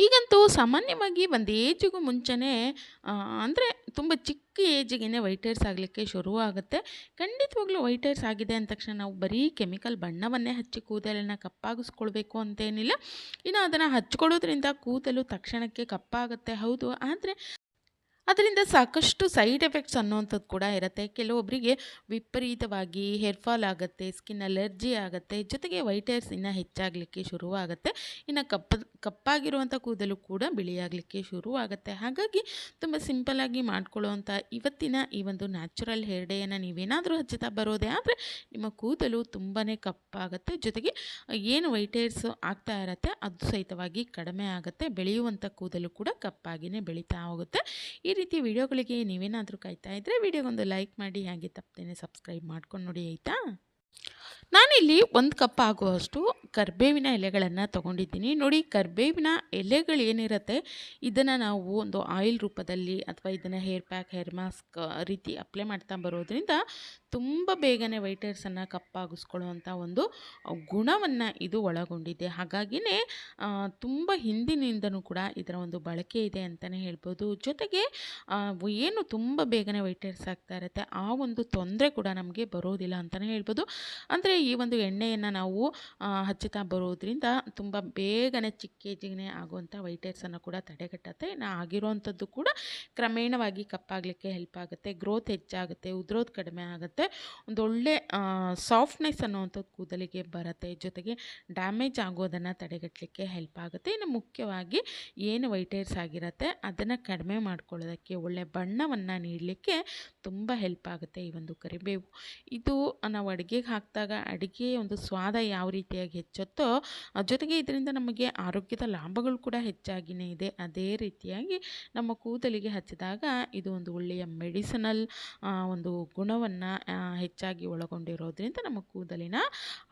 ಈಗಂತೂ ಸಾಮಾನ್ಯವಾಗಿ ಒಂದು ಏಜಿಗೂ ಮುಂಚೆನೇ ಅಂದರೆ ತುಂಬ ಚಿಕ್ಕ ಏಜಿಗೇ ವೈಟ್ ಹೇರ್ಸ್ ಆಗಲಿಕ್ಕೆ ಶುರುವಾಗುತ್ತೆ. ಖಂಡಿತವಾಗ್ಲೂ ವೈಟ್ ಆಗಿದೆ ಅಂದ ತಕ್ಷಣ ನಾವು ಬರೀ ಕೆಮಿಕಲ್ ಬಣ್ಣವನ್ನೇ ಹಚ್ಚಿ ಕೂದಲನ್ನು ಕಪ್ಪಾಗಿಸ್ಕೊಳ್ಬೇಕು ಅಂತೇನಿಲ್ಲ. ಇನ್ನು ಅದನ್ನು ಹಚ್ಕೊಳ್ಳೋದ್ರಿಂದ ಕೂದಲು ತಕ್ಷಣಕ್ಕೆ ಕಪ್ಪಾಗುತ್ತೆ. ಹೌದು. ಆದರೆ ಅದರಿಂದ ಸಾಕಷ್ಟು ಸೈಡ್ ಎಫೆಕ್ಟ್ಸ್ ಅನ್ನುವಂಥದ್ದು ಕೂಡ ಇರುತ್ತೆ. ಕೆಲವೊಬ್ಬರಿಗೆ ವಿಪರೀತವಾಗಿ ಹೇರ್ ಫಾಲ್ ಆಗುತ್ತೆ ಸ್ಕಿನ್ ಅಲರ್ಜಿ ಆಗುತ್ತೆ, ಜೊತೆಗೆ ವೈಟ್ ಹೇರ್ಸ್ ಇನ್ನೂ ಹೆಚ್ಚಾಗಲಿಕ್ಕೆ ಶುರುವಾಗುತ್ತೆ. ಇನ್ನು ಕಪ್ಪ, ಕಪ್ಪಾಗಿರುವಂಥ ಕೂದಲು ಕೂಡ ಬಿಳಿಯಾಗಲಿಕ್ಕೆ ಶುರುವಾಗುತ್ತೆ. ಹಾಗಾಗಿ ತುಂಬ ಸಿಂಪಲ್ಲಾಗಿ ಮಾಡ್ಕೊಳ್ಳುವಂಥ ಇವತ್ತಿನ ಈ ಒಂದು ನ್ಯಾಚುರಲ್ ಹೇರ್ ಡೇಯನ್ನು ನೀವೇನಾದರೂ ಹಚ್ಚುತ್ತಾ ಬರೋದೇ ಆದರೆ ನಿಮ್ಮ ಕೂದಲು ತುಂಬಾ ಕಪ್ಪಾಗುತ್ತೆ. ಜೊತೆಗೆ ಏನು ವೈಟ್ ಹೇರ್ಸ್ ಆಗ್ತಾ ಇರುತ್ತೆ, ಅದು ಸಹಿತವಾಗಿ ಕಡಿಮೆ ಆಗುತ್ತೆ. ಬೆಳೆಯುವಂಥ ಕೂದಲು ಕೂಡ ಕಪ್ಪಾಗಿಯೇ ಬೆಳೀತಾ ಹೋಗುತ್ತೆ. ಈ ರೀತಿ ವಿಡಿಯೋಗಳಿಗೆ ನೀವೇನಾದರೂ ಕಾಯ್ತಾ ಇದ್ದರೆ ವಿಡಿಯೋಗೊಂದು ಲೈಕ್ ಮಾಡಿ, ಹಾಗೆ ತಪ್ಪದೇನೆ ಸಬ್ಸ್ಕ್ರೈಬ್ ಮಾಡ್ಕೊಂಡು ನೋಡಿ, ಆಯಿತಾ? ನಾನಿಲ್ಲಿ ಒಂದು ಕಪ್ ಆಗುವಷ್ಟು ಕರ್ಬೇವಿನ ಎಲೆಗಳನ್ನು ತೊಗೊಂಡಿದ್ದೀನಿ. ನೋಡಿ, ಕರ್ಬೇವಿನ ಎಲೆಗಳು ಏನಿರುತ್ತೆ, ಇದನ್ನು ನಾವು ಒಂದು ಆಯಿಲ್ ರೂಪದಲ್ಲಿ ಅಥವಾ ಇದನ್ನು ಹೇರ್ ಪ್ಯಾಕ್, ಹೇರ್ ಮಾಸ್ಕ್ ರೀತಿ ಅಪ್ಲೈ ಮಾಡ್ತಾ ಬರೋದ್ರಿಂದ ತುಂಬ ಬೇಗನೆ ವೈಟ್ ಹೇರ್ಸನ್ನು ಕಪ್ಪಾಗಿಸ್ಕೊಳ್ಳುವಂಥ ಒಂದು ಗುಣವನ್ನು ಇದು ಒಳಗೊಂಡಿದೆ. ಹಾಗಾಗಿಯೇ ತುಂಬ ಹಿಂದಿನಿಂದನೂ ಕೂಡ ಇದರ ಒಂದು ಬಳಕೆ ಇದೆ ಅಂತಲೇ ಹೇಳ್ಬೋದು. ಜೊತೆಗೆ ಏನು ತುಂಬ ಬೇಗನೆ ವೈಟ್ ಆಗ್ತಾ ಇರುತ್ತೆ, ಆ ಒಂದು ತೊಂದರೆ ಕೂಡ ನಮಗೆ ಬರೋದಿಲ್ಲ ಅಂತಲೇ ಹೇಳ್ಬೋದು. ಅಂದರೆ ಈ ಒಂದು ಎಣ್ಣೆಯನ್ನು ನಾವು ಹಚ್ಚುತ್ತಾ ಬರೋದ್ರಿಂದ ತುಂಬ ಬೇಗನೆ ಚಿಕ್ಕ ಏಜಿಗೆ ಆಗುವಂಥ ವೈಟ್ ಹೇರ್ಸನ್ನು ಕೂಡ ತಡೆಗಟ್ಟುತ್ತೆ ಇನ್ನು ಆಗಿರೋವಂಥದ್ದು ಕೂಡ ಕ್ರಮೇಣವಾಗಿ ಕಪ್ಪಾಗಲಿಕ್ಕೆ ಹೆಲ್ಪ್ ಆಗುತ್ತೆ. ಗ್ರೋತ್ ಹೆಚ್ಚಾಗುತ್ತೆ ಉದ್ರೋದು ಕಡಿಮೆ ಆಗುತ್ತೆ. ಒಂದೊಳ್ಳೆ ಸಾಫ್ಟ್ನೆಸ್ ಅನ್ನುವಂಥದ್ದು ಕೂದಲಿಗೆ ಬರುತ್ತೆ. ಜೊತೆಗೆ ಡ್ಯಾಮೇಜ್ ಆಗೋದನ್ನು ತಡೆಗಟ್ಟಲಿಕ್ಕೆ ಹೆಲ್ಪ್ ಆಗುತ್ತೆ. ಇನ್ನು ಮುಖ್ಯವಾಗಿ ಏನು ವೈಟ್ ಹೇರ್ಸ್ ಆಗಿರುತ್ತೆ, ಅದನ್ನು ಕಡಿಮೆ ಮಾಡ್ಕೊಳ್ಳೋದಕ್ಕೆ, ಒಳ್ಳೆ ಬಣ್ಣವನ್ನು ನೀಡಲಿಕ್ಕೆ ತುಂಬ ಹೆಲ್ಪ್ ಆಗುತ್ತೆ ಈ ಒಂದು ಕರಿಬೇವು. ಇದು ನಾವು ಅಡುಗೆಗೆ ಹಾಕಿದಾಗ ಅಡುಗೆ ಒಂದು ಸ್ವಾದ ಯಾವ ರೀತಿಯಾಗಿ ಹೆಚ್ಚುತ್ತೋ ಜೊತೆಗೆ ಇದರಿಂದ ನಮಗೆ ಆರೋಗ್ಯದ ಲಾಭಗಳು ಕೂಡ ಹೆಚ್ಚಾಗಿಯೇ ಇದೆ. ಅದೇ ರೀತಿಯಾಗಿ ನಮ್ಮ ಕೂದಲಿಗೆ ಹಚ್ಚಿದಾಗ ಇದು ಒಂದು ಒಳ್ಳೆಯ ಮೆಡಿಸನಲ್ ಒಂದು ಗುಣವನ್ನು ಹೆಚ್ಚಾಗಿ ಒಳಗೊಂಡಿರೋದ್ರಿಂದ ನಮ್ಮ ಕೂದಲಿನ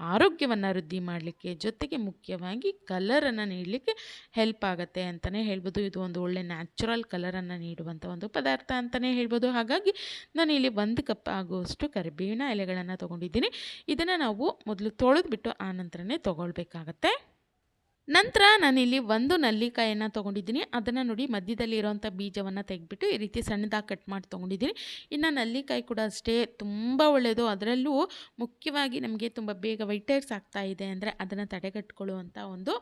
ಆರೋಗ್ಯವನ್ನು ವೃದ್ಧಿ ಮಾಡಲಿಕ್ಕೆ ಜೊತೆಗೆ ಮುಖ್ಯವಾಗಿ ಕಲರನ್ನು ನೀಡಲಿಕ್ಕೆ ಹೆಲ್ಪ್ ಆಗುತ್ತೆ ಅಂತಲೇ ಹೇಳ್ಬೋದು. ಇದು ಒಂದು ಒಳ್ಳೆ ನ್ಯಾಚುರಲ್ ಕಲರನ್ನು ನೀಡುವಂಥ ಒಂದು ಪದಾರ್ಥ ಅಂತಲೇ ಹೇಳ್ಬೋದು. ಹಾಗಾಗಿ ನಾನು ಇಲ್ಲಿ ಒಂದು ಕಪ್ ಆಗುವಷ್ಟು ಕರಿಬೇವಿನ ಎಲೆಗಳನ್ನು ತೊಗೊಂಡಿದ್ದೀನಿ. ಇದನ್ನು ನಾವು ಮೊದಲು ತೊಳೆದ್ಬಿಟ್ಟು ಆ ನಂತರನೇ ತೊಗೊಳ್ಬೇಕಾಗತ್ತೆ. ನಂತರ ನಾನಿಲ್ಲಿ ಒಂದು ನಲ್ಲಿಕಾಯನ್ನು ತೊಗೊಂಡಿದ್ದೀನಿ. ಅದನ್ನು ನೋಡಿ ಮಧ್ಯದಲ್ಲಿ ಇರೋವಂಥ ಬೀಜವನ್ನು ತೆಗೆದ್ಬಿಟ್ಟು ಈ ರೀತಿ ಸಣ್ಣದಾಗಿ ಕಟ್ ಮಾಡಿ ತೊಗೊಂಡಿದ್ದೀನಿ. ಇನ್ನು ನಲ್ಲಿಕಾಯಿ ಕೂಡ ಅಷ್ಟೇ ತುಂಬ ಒಳ್ಳೆಯದು ಅದರಲ್ಲೂ ಮುಖ್ಯವಾಗಿ ನಮಗೆ ತುಂಬ ಬೇಗ ವೈಟೈರ್ಸ್ ಆಗ್ತಾ ಇದೆ ಅಂದರೆ ಅದನ್ನು ತಡೆಗಟ್ಕೊಳ್ಳುವಂಥ ಒಂದು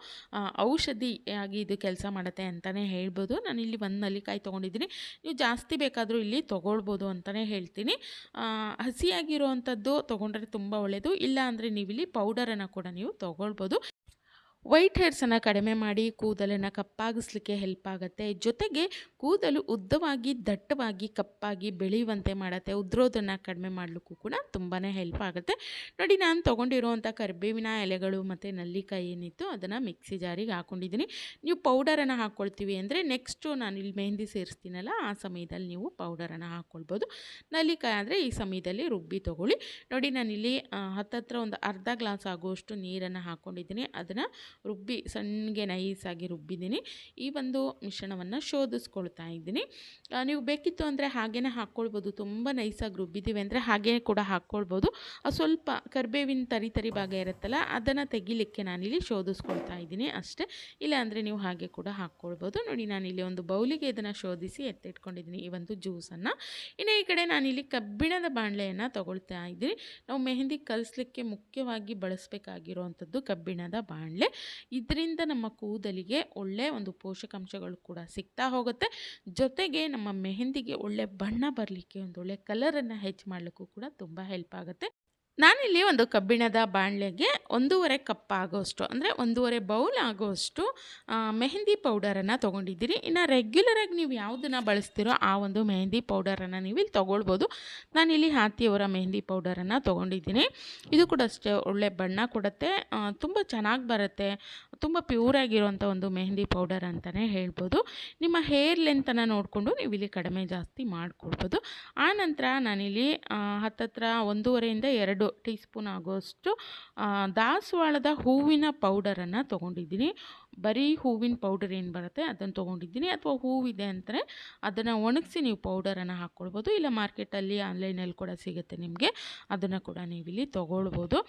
ಔಷಧಿಯಾಗಿ ಇದು ಕೆಲಸ ಮಾಡುತ್ತೆ ಅಂತಲೇ ಹೇಳ್ಬೋದು. ನಾನಿಲ್ಲಿ ಒಂದು ನಲ್ಲಿಕಾಯಿ ತೊಗೊಂಡಿದ್ದೀನಿ. ನೀವು ಜಾಸ್ತಿ ಬೇಕಾದರೂ ಇಲ್ಲಿ ತೊಗೊಳ್ಬೋದು ಅಂತಲೇ ಹೇಳ್ತೀನಿ. ಹಸಿಯಾಗಿರುವಂಥದ್ದು ತೊಗೊಂಡ್ರೆ ತುಂಬ ಒಳ್ಳೆಯದು ಇಲ್ಲ ಅಂದರೆ ನೀವಿಲ್ಲಿ ಪೌಡರನ್ನು ಕೂಡ ನೀವು ತೊಗೊಳ್ಬೋದು. ವೈಟ್ ಹೇರ್ಸನ್ನು ಕಡಿಮೆ ಮಾಡಿ ಕೂದಲನ್ನು ಕಪ್ಪಾಗಿಸ್ಲಿಕ್ಕೆ ಹೆಲ್ಪ್ ಆಗುತ್ತೆ. ಜೊತೆಗೆ ಕೂದಲು ಉದ್ದವಾಗಿ, ದಟ್ಟವಾಗಿ, ಕಪ್ಪಾಗಿ ಬೆಳೆಯುವಂತೆ ಮಾಡುತ್ತೆ. ಉದ್ರೋದನ್ನು ಕಡಿಮೆ ಮಾಡಲಿಕ್ಕೂ ಕೂಡ ತುಂಬಾ ಹೆಲ್ಪ್ ಆಗುತ್ತೆ. ನೋಡಿ, ನಾನು ತೊಗೊಂಡಿರುವಂಥ ಕರಿಬೇವಿನ ಎಲೆಗಳು ಮತ್ತು ನಲ್ಲಿಕಾಯಿ ಏನಿತ್ತು ಅದನ್ನು ಮಿಕ್ಸಿ ಜಾರಿಗೆ ಹಾಕ್ಕೊಂಡಿದ್ದೀನಿ ನೀವು ಪೌಡರನ್ನು ಹಾಕ್ಕೊಳ್ತೀವಿ ಅಂದರೆ ನೆಕ್ಸ್ಟು ನಾನು ಇಲ್ಲಿ ಮೆಹಂದಿ ಸೇರಿಸ್ತೀನಲ್ಲ, ಆ ಸಮಯದಲ್ಲಿ ನೀವು ಪೌಡರನ್ನು ಹಾಕ್ಕೊಳ್ಬೋದು. ನಲ್ಲಿಕಾಯಿ ಅಂದರೆ ಈ ಸಮಯದಲ್ಲಿ ರುಬ್ಬಿ ತೊಗೊಳ್ಳಿ. ನೋಡಿ, ನಾನಿಲ್ಲಿ ಹತ್ತತ್ರ ಒಂದು ಅರ್ಧ ಗ್ಲಾಸ್ ಆಗುವಷ್ಟು ನೀರನ್ನು ಹಾಕ್ಕೊಂಡಿದ್ದೀನಿ. ಅದನ್ನು ರುಬ್ಬಿ ಸಣ್ಣಗೆ ನೈಸಾಗಿ ರುಬ್ಬಿದ್ದೀನಿ. ಈ ಒಂದು ಮಿಶ್ರಣವನ್ನು ಶೋಧಿಸ್ಕೊಳ್ತಾ ಇದ್ದೀನಿ. ನೀವು ಬೇಕಿತ್ತು ಅಂದರೆ ಹಾಗೇ ಹಾಕ್ಕೊಳ್ಬೋದು. ತುಂಬ ನೈಸಾಗಿ ರುಬ್ಬಿದ್ದೀವಿ ಅಂದರೆ ಹಾಗೇ ಕೂಡ ಹಾಕ್ಕೊಳ್ಬೋದು. ಸ್ವಲ್ಪ ಕರ್ಬೇವಿನ ತರಿ ತರಿ ಭಾಗ ಇರುತ್ತಲ್ಲ, ಅದನ್ನು ತೆಗಿಲಿಕ್ಕೆ ನಾನಿಲ್ಲಿ ಶೋಧಿಸ್ಕೊಳ್ತಾ ಇದ್ದೀನಿ ಅಷ್ಟೇ. ಇಲ್ಲ ಅಂದರೆ ನೀವು ಹಾಗೆ ಕೂಡ ಹಾಕ್ಕೊಳ್ಬೋದು. ನೋಡಿ, ನಾನಿಲ್ಲಿ ಒಂದು ಬೌಲಿಗೆ ಇದನ್ನು ಶೋಧಿಸಿ ಎತ್ತಿಟ್ಕೊಂಡಿದ್ದೀನಿ ಈ ಒಂದು ಜ್ಯೂಸನ್ನು ಇನ್ನು ಈ ಕಡೆ ನಾನಿಲ್ಲಿ ಕಬ್ಬಿಣದ ಬಾಣಲೆಯನ್ನು ತಗೊಳ್ತಾ ಇದ್ದೀನಿ. ನಾವು ಮೆಹಂದಿ ಕಲಿಸ್ಲಿಕ್ಕೆ ಮುಖ್ಯವಾಗಿ ಬಳಸಬೇಕಾಗಿರುವಂಥದ್ದು ಕಬ್ಬಿಣದ ಬಾಣಲೆ. ಇದರಿಂದ ನಮ್ಮ ಕೂದಲಿಗೆ ಒಳ್ಳೆಯ ಒಂದು ಪೋಷಕಾಂಶಗಳು ಕೂಡ ಸಿಗ್ತಾ ಹೋಗುತ್ತೆ. ಜೊತೆಗೆ ನಮ್ಮ ಮೆಹಂದಿಗೆ ಒಳ್ಳೆ ಬಣ್ಣ ಬರಲಿಕ್ಕೆ ಒಂದು ಒಳ್ಳೆ ಕಲರನ್ನು ಹೆಚ್ಚು ಮಾಡಲಿಕ್ಕೂ ಕೂಡ ತುಂಬ ಹೆಲ್ಪ್ ಆಗುತ್ತೆ. ನಾನಿಲ್ಲಿ ಒಂದು ಕಬ್ಬಿಣದ ಬಾಣಲೆಗೆ ಒಂದೂವರೆ ಕಪ್ ಆಗೋಷ್ಟು, ಅಂದರೆ ಒಂದೂವರೆ ಬೌಲ್ ಆಗೋಷ್ಟು ಮೆಹಂದಿ ಪೌಡರನ್ನು ತೊಗೊಂಡಿದ್ದೀರಿ. ಇನ್ನು ರೆಗ್ಯುಲರಾಗಿ ನೀವು ಯಾವುದನ್ನು ಬಳಸ್ತೀರೋ ಆ ಒಂದು ಮೆಹಂದಿ ಪೌಡರನ್ನು ನೀವು ಇಲ್ಲಿ ತೊಗೊಳ್ಬೋದು. ನಾನಿಲ್ಲಿ ಹಾತಿಯವರ ಮೆಹಂದಿ ಪೌಡರನ್ನು ತೊಗೊಂಡಿದ್ದೀನಿ. ಇದು ಕೂಡ ಅಷ್ಟೇ ಒಳ್ಳೆ ಬಣ್ಣ ಕೊಡುತ್ತೆ. ತುಂಬ ಚೆನ್ನಾಗಿ ಬರುತ್ತೆ. ತುಂಬ ಪ್ಯೂರಾಗಿರುವಂಥ ಒಂದು ಮೆಹಂದಿ ಪೌಡರ್ ಅಂತಲೇ ಹೇಳ್ಬೋದು. ನಿಮ್ಮ ಹೇರ್ ಲೆಂತನ್ನು ನೋಡಿಕೊಂಡು ನೀವು ಇಲ್ಲಿ ಕಡಿಮೆ ಜಾಸ್ತಿ ಮಾಡಿಕೊಳ್ಬೋದು. ಆನಂತರ ನಂತರ ನಾನಿಲ್ಲಿ ಹತ್ತತ್ರ ಒಂದೂವರೆಯಿಂದ ಎರಡು ಟೀ ಸ್ಪೂನ್ ಆಗೋಷ್ಟು ದಾಸವಾಳದ ಹೂವಿನ ಪೌಡರನ್ನು ತೊಗೊಂಡಿದ್ದೀನಿ. ಬರೀ ಹೂವಿನ ಪೌಡರ್ ಏನು ಬರುತ್ತೆ ಅದನ್ನು ತೊಗೊಂಡಿದ್ದೀನಿ. ಅಥವಾ ಹೂವಿದೆ ಅಂದರೆ ಅದನ್ನು ಒಣಗಿಸಿ ನೀವು ಪೌಡರನ್ನು ಹಾಕ್ಕೊಳ್ಬೋದು. ಇಲ್ಲ ಮಾರ್ಕೆಟಲ್ಲಿ ಆನ್ಲೈನಲ್ಲಿ ಕೂಡ ಸಿಗುತ್ತೆ ನಿಮಗೆ, ಅದನ್ನು ಕೂಡ ನೀವಿಲ್ಲಿ ತೊಗೊಳ್ಬೋದು.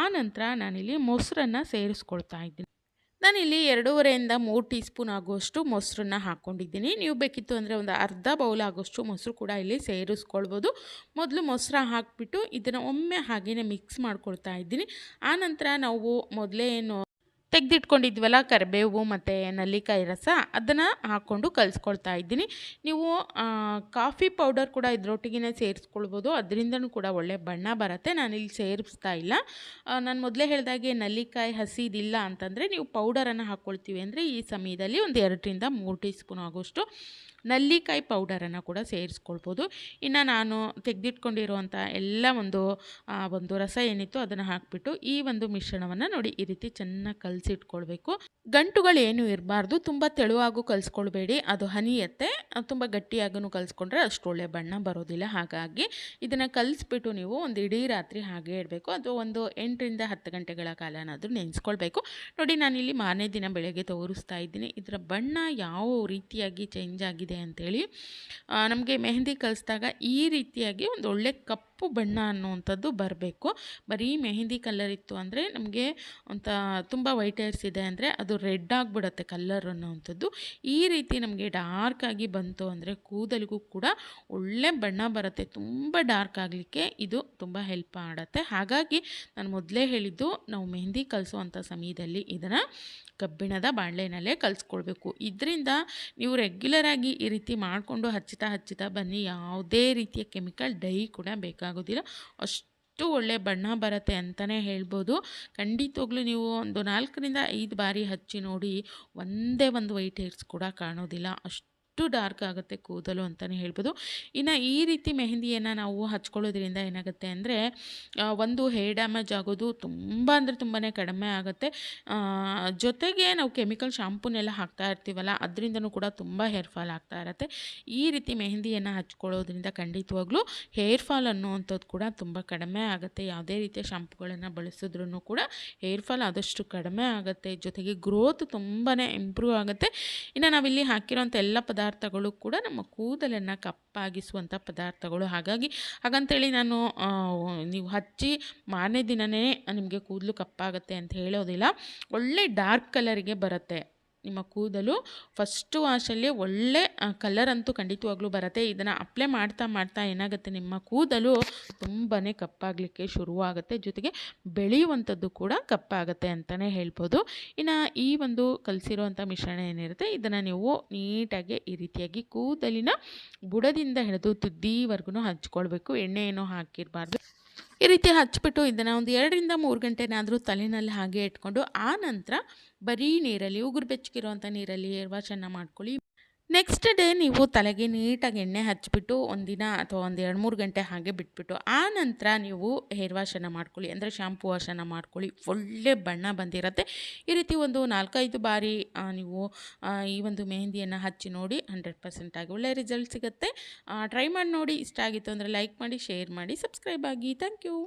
ಆ ನಂತರ ನಾನಿಲ್ಲಿ ಮೊಸರನ್ನು ಸೇರಿಸ್ಕೊಳ್ತಾ ಇದ್ದೀನಿ. ನಾನಿಲ್ಲಿ ಎರಡೂವರೆಯಿಂದ ಮೂರು ಟೀ ಸ್ಪೂನ್ ಆಗುವಷ್ಟು ಮೊಸರನ್ನ ಹಾಕ್ಕೊಂಡಿದ್ದೀನಿ. ನೀವು ಬೇಕಿತ್ತು ಅಂದರೆ ಒಂದು ಅರ್ಧ ಬೌಲ್ ಆಗೋಷ್ಟು ಮೊಸರು ಕೂಡ ಇಲ್ಲಿ ಸೇರಿಸ್ಕೊಳ್ಬೋದು. ಮೊದಲು ಮೊಸರು ಹಾಕಿಬಿಟ್ಟು ಇದನ್ನು ಒಮ್ಮೆ ಹಾಗೆಯೇ ಮಿಕ್ಸ್ ಮಾಡ್ಕೊಳ್ತಾ ಇದ್ದೀನಿ. ಆನಂತರ ನಾವು ಮೊದಲೇ ಏನು ತೆಗೆದಿಟ್ಕೊಂಡಿದ್ವಲ್ಲ, ಕರಿಬೇವು ಮತ್ತು ನಲ್ಲಿಕಾಯಿ ರಸ, ಅದನ್ನು ಹಾಕ್ಕೊಂಡು ಕಲಿಸ್ಕೊಳ್ತಾ ಇದ್ದೀನಿ. ನೀವು ಕಾಫಿ ಪೌಡರ್ ಕೂಡ ಇದರೊಟ್ಟಿಗೆ ಸೇರಿಸ್ಕೊಳ್ಬೋದು. ಅದರಿಂದನೂ ಕೂಡ ಒಳ್ಳೆ ಬಣ್ಣ ಬರುತ್ತೆ. ನಾನು ಇಲ್ಲಿ ಸೇರಿಸ್ತಾ ಇಲ್ಲ. ನಾನು ಮೊದಲೇ ಹೇಳಿದಾಗೆ ನಲ್ಲಿಕಾಯಿ ಹಸಿದಿಲ್ಲ ಅಂತಂದರೆ ನೀವು ಪೌಡರನ್ನು ಹಾಕ್ಕೊಳ್ತೀವಿ ಅಂದರೆ ಈ ಸಮಯದಲ್ಲಿ ಒಂದು ಎರಡರಿಂದ ಮೂರು ಟೀ ಸ್ಪೂನ್ ಆಗೋಷ್ಟು ನಲ್ಲಿಕಾಯಿ ಪೌಡರನ್ನು ಕೂಡ ಸೇರಿಸ್ಕೊಳ್ಬೋದು. ಇನ್ನು ನಾನು ತೆಗೆದಿಟ್ಕೊಂಡಿರುವಂಥ ಎಲ್ಲ ಒಂದು ಒಂದು ರಸ ಏನಿತ್ತು ಅದನ್ನು ಹಾಕಿಬಿಟ್ಟು ಈ ಒಂದು ಮಿಶ್ರಣವನ್ನು ನೋಡಿ ಈ ರೀತಿ ಚೆನ್ನಾಗಿ ಕಲಸಿಟ್ಕೊಳ್ಬೇಕು. ಗಂಟುಗಳು ಏನೂ ಇರಬಾರ್ದು. ತುಂಬ ತೆಳುವಾಗೂ ಕಲಿಸ್ಕೊಳ್ಬೇಡಿ. ಅದು ಹನಿಯತ್ತೆ ತುಂಬ ಗಟ್ಟಿಯಾಗೂ ಕಲಿಸ್ಕೊಂಡ್ರೆ ಅಷ್ಟು ಒಳ್ಳೆ ಬಣ್ಣ ಬರೋದಿಲ್ಲ. ಹಾಗಾಗಿ ಇದನ್ನು ಕಲಿಸ್ಬಿಟ್ಟು ನೀವು ಒಂದು ಇಡೀ ರಾತ್ರಿ ಹಾಗೆ ಇಡಬೇಕು. ಅದು ಒಂದು ಎಂಟರಿಂದ ಹತ್ತು ಗಂಟೆಗಳ ಕಾಲನಾದರೂ ನೆನೆಸ್ಕೊಳ್ಬೇಕು. ನೋಡಿ ನಾನಿಲ್ಲಿ ಮಾರನೇ ದಿನ ಬೆಳಗ್ಗೆ ತೋರಿಸ್ತಾ ಇದ್ದೀನಿ. ಇದರ ಬಣ್ಣ ಯಾವ ರೀತಿಯಾಗಿ ಚೇಂಜ್ ಆಗಿದೆ ಅಂಥೇಳಿ ನಮಗೆ ಮೆಹಂದಿ ಕಲಿಸಿದಾಗ ಈ ರೀತಿಯಾಗಿ ಒಂದು ಒಳ್ಳೆ ಕಪ್ಪು ಬಣ್ಣ ಅನ್ನುವಂಥದ್ದು ಬರಬೇಕು. ಬರೀ ಮೆಹಂದಿ ಕಲರ್ ಇತ್ತು ಅಂದರೆ ನಮಗೆ ಅಂತ ತುಂಬ ವೈಟ್ ಹೇರ್ಸ್ ಇದೆ ಅಂದರೆ ಅದು ರೆಡ್ ಆಗಿಬಿಡುತ್ತೆ ಕಲ್ಲರ್ ಅನ್ನೋವಂಥದ್ದು. ಈ ರೀತಿ ನಮಗೆ ಡಾರ್ಕ್ ಆಗಿ ಬಂತು ಅಂದರೆ ಕೂದಲಿಗೂ ಕೂಡ ಒಳ್ಳೆ ಬಣ್ಣ ಬರುತ್ತೆ. ತುಂಬ ಡಾರ್ಕ್ ಆಗಲಿಕ್ಕೆ ಇದು ತುಂಬ ಹೆಲ್ಪ್ ಮಾಡುತ್ತೆ. ಹಾಗಾಗಿ ನಾನು ಮೊದಲೇ ಹೇಳಿದ್ದು, ನಾವು ಮೆಹಂದಿ ಕಲಿಸುವಂಥ ಸಮಯದಲ್ಲಿ ಇದನ್ನು ಕಬ್ಬಿಣದ ಬಾಣಲೆನಲ್ಲೇ ಕಲಿಸ್ಕೊಳ್ಬೇಕು. ಇದರಿಂದ ನೀವು ರೆಗ್ಯುಲರಾಗಿ ಈ ರೀತಿ ಮಾಡಿಕೊಂಡು ಹಚ್ಚುತ್ತಾ ಹಚ್ಚುತ್ತಾ ಬನ್ನಿ. ಯಾವುದೇ ರೀತಿಯ ಕೆಮಿಕಲ್ ಡೈ ಕೂಡ ಬೇಕಾಗೋದಿಲ್ಲ. ಅಷ್ಟು ಒಳ್ಳೆ ಬಣ್ಣ ಬರುತ್ತೆ ಅಂತಲೇ ಹೇಳ್ಬೋದು. ಖಂಡಿತವಾಗ್ಲೂ ನೀವು ಒಂದು ನಾಲ್ಕರಿಂದ ಐದು ಬಾರಿ ಹಚ್ಚಿ ನೋಡಿ ಒಂದೇ ಒಂದು ವೈಟ್ ಹೇರ್ಸ್ ಕೂಡ ಕಾಣೋದಿಲ್ಲ. ಅಷ್ಟು ಅಷ್ಟು ಡಾರ್ಕ್ ಆಗುತ್ತೆ ಕೂದಲು ಅಂತಲೇ ಹೇಳ್ಬೋದು. ಇನ್ನು ಈ ರೀತಿ ಮೆಹಂದಿಯನ್ನು ನಾವು ಹಚ್ಕೊಳ್ಳೋದ್ರಿಂದ ಏನಾಗುತ್ತೆ ಅಂದರೆ ಒಂದು ಹೇರ್ ಡ್ಯಾಮೇಜ್ ಆಗೋದು ತುಂಬ ಅಂದರೆ ತುಂಬಾ ಕಡಿಮೆ ಆಗುತ್ತೆ. ಜೊತೆಗೆ ನಾವು ಕೆಮಿಕಲ್ ಶಾಂಪೂನೆಲ್ಲ ಹಾಕ್ತಾ ಇರ್ತೀವಲ್ಲ, ಅದರಿಂದನೂ ಕೂಡ ತುಂಬ ಹೇರ್ ಫಾಲ್ ಆಗ್ತಾ ಇರುತ್ತೆ. ಈ ರೀತಿ ಮೆಹಂದಿಯನ್ನು ಹಚ್ಕೊಳ್ಳೋದ್ರಿಂದ ಖಂಡಿತವಾಗ್ಲೂ ಹೇರ್ ಫಾಲ್ ಅನ್ನುವಂಥದ್ದು ಕೂಡ ತುಂಬ ಕಡಿಮೆ ಆಗುತ್ತೆ. ಯಾವುದೇ ರೀತಿಯ ಶಾಂಪುಗಳನ್ನು ಬಳಸಿದ್ರೂ ಕೂಡ ಹೇರ್ ಫಾಲ್ ಆದಷ್ಟು ಕಡಿಮೆ ಆಗುತ್ತೆ. ಜೊತೆಗೆ ಗ್ರೋತ್ ತುಂಬಾ ಇಂಪ್ರೂವ್ ಆಗುತ್ತೆ. ಇನ್ನು ನಾವಿಲ್ಲಿ ಹಾಕಿರೋಂಥ ಎಲ್ಲ ಪದಾರ್ಥ ಪದಾರ್ಥಗಳು ಕೂಡ ನಮ್ಮ ಕೂದಲನ್ನು ಕಪ್ಪಾಗಿಸುವಂಥ ಪದಾರ್ಥಗಳು. ಹಾಗಾಗಿ ಹಾಗಂತೇಳಿ ನಾನು ನೀವು ಹಚ್ಚಿ ಮಾರನೇ ದಿನವೇ ನಿಮಗೆ ಕೂದಲು ಕಪ್ಪಾಗುತ್ತೆ ಅಂತ ಹೇಳೋದಿಲ್ಲ. ಒಳ್ಳೆ ಡಾರ್ಕ್ ಕಲರಿಗೆ ಬರುತ್ತೆ. ನಿಮ್ಮ ಕೂದಲು ಫಸ್ಟು ವಾಶಲ್ಲಿ ಒಳ್ಳೆ ಕಲರ್ ಅಂತೂ ಖಂಡಿತವಾಗ್ಲೂ ಬರುತ್ತೆ. ಇದನ್ನು ಅಪ್ಲೈ ಮಾಡ್ತಾ ಮಾಡ್ತಾ ಏನಾಗುತ್ತೆ ನಿಮ್ಮ ಕೂದಲು ತುಂಬಾ ಕಪ್ಪಾಗಲಿಕ್ಕೆ ಶುರುವಾಗುತ್ತೆ. ಜೊತೆಗೆ ಬೆಳೆಯುವಂಥದ್ದು ಕೂಡ ಕಪ್ಪಾಗುತ್ತೆ ಅಂತಲೇ ಹೇಳ್ಬೋದು. ಇನ್ನು ಈ ಒಂದು ಕಲಸಿರುವಂಥ ಮಿಶ್ರಣ ಏನಿರುತ್ತೆ, ಇದನ್ನು ನೀವು ನೀಟಾಗಿ ಈ ರೀತಿಯಾಗಿ ಕೂದಲಿನ ಬುಡದಿಂದ ಹಿಡಿದು ತುದ್ದಿವರೆಗೂ ಹಚ್ಕೊಳ್ಬೇಕು. ಎಣ್ಣೆ ಏನೋ ಹಾಕಿರಬಾರ್ದು. ಈ ರೀತಿ ಹಚ್ಚಿಬಿಟ್ಟು ಇದನ್ನು ಒಂದು ಎರಡರಿಂದ ಮೂರು ಗಂಟೆನಾದರೂ ತಲೆನಲ್ಲಿ ಹಾಗೆ ಇಟ್ಕೊಂಡು ಆ ನಂತರ ಬರೀ ನೀರಲ್ಲಿ ಉಗುರು ಬೆಚ್ಚಗಿರುವಂಥ ನೀರಲ್ಲಿ ವಾಶನ್ನು ಮಾಡ್ಕೊಳ್ಳಿ. ನೆಕ್ಸ್ಟ್ ಡೇ ನೀವು ತಲೆಗೆ ನೀಟಾಗಿ ಎಣ್ಣೆ ಹಚ್ಚಿಬಿಟ್ಟು ಒಂದಿನ ಅಥವಾ ಒಂದು ಎರಡು ಮೂರು ಗಂಟೆ ಹಾಗೆ ಬಿಟ್ಬಿಟ್ಟು, ಆ ನಂತರ ನೀವು ಹೇರ್ ವಾಶನ್ನು ಮಾಡ್ಕೊಳ್ಳಿ, ಅಂದರೆ ಶ್ಯಾಂಪು ವಾಶನ್ನು ಮಾಡ್ಕೊಳ್ಳಿ. ಒಳ್ಳೆ ಬಣ್ಣ ಬಂದಿರುತ್ತೆ. ಈ ರೀತಿ ಒಂದು ನಾಲ್ಕೈದು ಬಾರಿ ನೀವು ಈ ಒಂದು ಮೆಹಂದಿಯನ್ನು ಹಚ್ಚಿ ನೋಡಿ ಹಂಡ್ರೆಡ್ ಪರ್ಸೆಂಟಾಗಿ ಒಳ್ಳೆ ರಿಸಲ್ಟ್ ಸಿಗುತ್ತೆ. ಟ್ರೈ ಮಾಡಿ ನೋಡಿ. ಇಷ್ಟ ಆಗಿತ್ತು ಅಂದರೆ ಲೈಕ್ ಮಾಡಿ ಶೇರ್ ಮಾಡಿ ಸಬ್ಸ್ಕ್ರೈಬ್ ಆಗಿ. Thank you